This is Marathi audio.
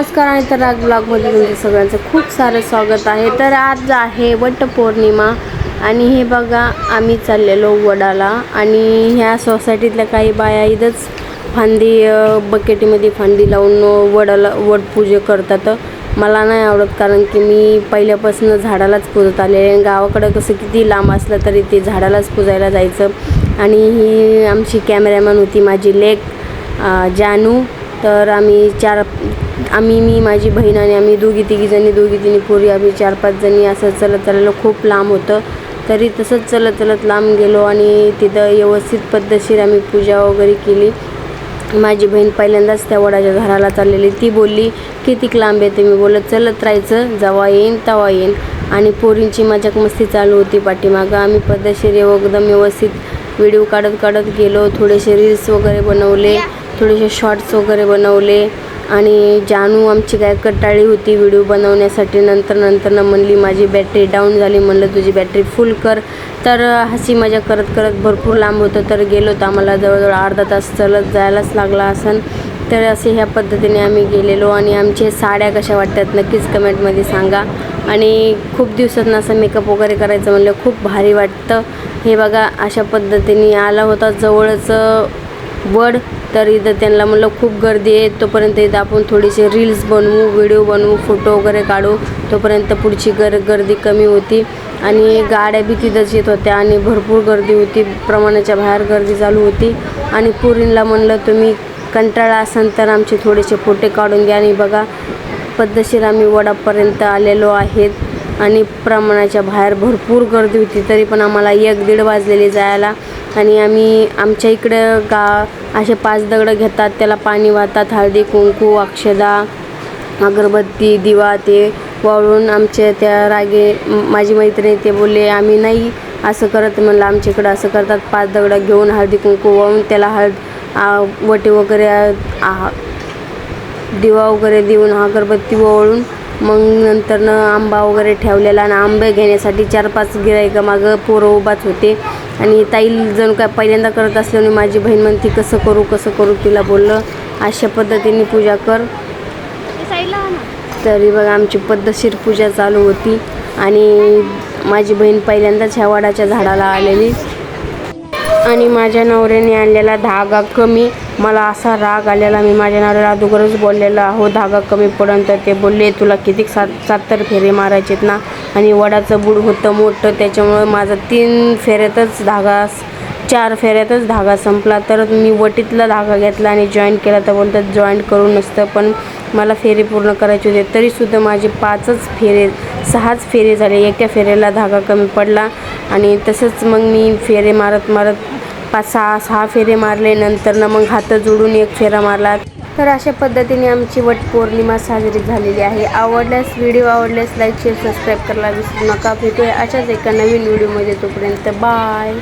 नमस्कार आणि तर राग ब्लॉगमध्ये तुमचं सगळ्यांचं खूप सारं स्वागत आहे. तर आज आहे वटपौर्णिमा आणि हे बघा आम्ही चाललेलो वडाला आणि ह्या सोसायटीतल्या काही बाया इथंच फांदी बकेटीमध्ये फांदी लावून वडाला वडपूजे करतात. मला नाही आवडत कारण की मी पहिल्यापासून झाडालाच पूजत आले गावाकडं कसं किती लांब असलं तरी ते झाडालाच पूजायला जायचं. आणि ही आमची कॅमेरामॅन होती माझी लेक जानू. तर आम्ही चार आम्ही मी माझी बहीण आणि आम्ही दोघी तिघी जणी दोघी तिघी पोरी आम्ही चार पाच जणी असं चलत चाललेलो खूप लांब होतं. तरी तसंच चलत चलत लांब गेलो आणि तिथं व्यवस्थित पद्धतशीर आम्ही पूजा वगैरे केली. माझी बहीण पहिल्यांदाच त्या वडाच्या घराला चाललेली. ती बोलली कितीक लांब येते मी बोलत चलत राहायचं जेव्हा येईन तवा येईन. आणि पोरींची मजाक मस्ती चालू होती पाठीमागं. आम्ही पद्धतशीर एकदम व्यवस्थित व्हिडिओ काढत काढत गेलो. थोडेसे रील्स वगैरे बनवले थोडेसे शॉर्ट्स वगैरे बनवले. आणि जानू आमची काय कटाळी होती व्हिडिओ बनवण्यासाठी. नंतर नंतर न म्हणली माझी बॅटरी डाऊन झाली. म्हणलं तुझी बॅटरी फुल कर. तर हसी मजा करत करत भरपूर लांब होतं. तर गेलो तर आम्हाला जवळजवळ अर्धा तास चलत जायलाच लागला असन. तर असे ह्या पद्धतीने आम्ही गेलेलो आणि आमचे साड्या कशा वाटतात नक्कीच कमेंटमध्ये सांगा. आणि खूप दिवसात असं मेकअप वगैरे करायचं म्हणलं खूप भारी वाटतं. हे बघा अशा पद्धतीने आला होता जवळच वड तर इथं त्यांना म्हणलं खूप गर्दी आहे तोपर्यंत इथं आपण थोडीसे रील्स बनवू व्हिडिओ बनवू फोटो वगैरे काढू. तोपर्यंत पुढची गर गर्दी कमी होती. आणि गाड्या बी तिथंच येत होत्या आणि भरपूर गर्दी होती प्रमाणाच्या बाहेर गर्दी चालू होती. आणि पुरींला म्हणलं तुम्ही कंटाळा असाल तर आमचे थोडेसे फोटे काढून घ्या आणि बघा पद्धतशीर आम्ही वडापर्यंत आलेलो आहेत. आणि प्रमाणाच्या बाहेर भरपूर गर्दी होती तरी पण आम्हाला एक दीड वाजलेले जायला. आणि आम्ही आमच्या इकडं गा असे पाच दगडं घेतात त्याला पाणी वाहतात हळदी कुंकू अक्षदा अगरबत्ती दिवा ते वाळून आमच्या त्या रागे माझी मैत्रिणी ते बोलले आम्ही नाही असं करत म्हणलं आमच्या इकडं असं करतात पाच दगडं घेऊन हळदी कुंकू वाळून त्याला हळद वटे वगैरे दिवा वगैरे देऊन अगरबत्ती वळून मग नंतरनं आंबा वगैरे ठेवलेला आणि आंबे घेण्यासाठी चार पाच गिरायका मागं पोरं उभाच होते. आणि ताई जणू काय पहिल्यांदा करत असल्याने माझी बहीण म्हणती कसं करू कसं करू? तिला बोललं अशा पद्धतीने पूजा कर. तरी बघा आमची पद्धतशीर पूजा चालू होती. आणि माझी बहीण पहिल्यांदाच ह्या वडाच्या झाडाला आलेली. आणि माझ्या नवऱ्याने आणलेला धागा कमी मला असा राग आलेला. मी माझ्या नवऱ्याला अगोदरच बोललेला हो धागा कमी पडन तर ते बोलले तुला किती सात सातर फेरे मारायचेत ना? आणि वडाचं बुड होतं मोठं त्याच्यामुळं माझा तीन फेऱ्यातच धागा चार फेऱ्यातच धागा संपला. तर मी वटीतला धागा घेतला आणि जॉईंट केला. तर बोलतात जॉईंट करू नसतं पण मला फेरे पूर्ण करायचे होते. तरीसुद्धा माझे पाचच फेरे सहाच फेरे झाले. एका फेऱ्याला धागा कमी पडला आणि तसंच मग मी फेरे मारत मारत पाच सहा सहा फेरे मारले नंतर ना मग हात जोडून एक फेरा मारला. तर अशा पद्धतीने आमची वट पौर्णिमा साजरी झालेली आहे. आवडल्यास व्हिडिओ आवडल्यास लाईक शेअर सबस्क्राईब करायला विसरू नका. भेटूया अशाच एका नवीन व्हिडिओमध्ये तोपर्यंत बाय.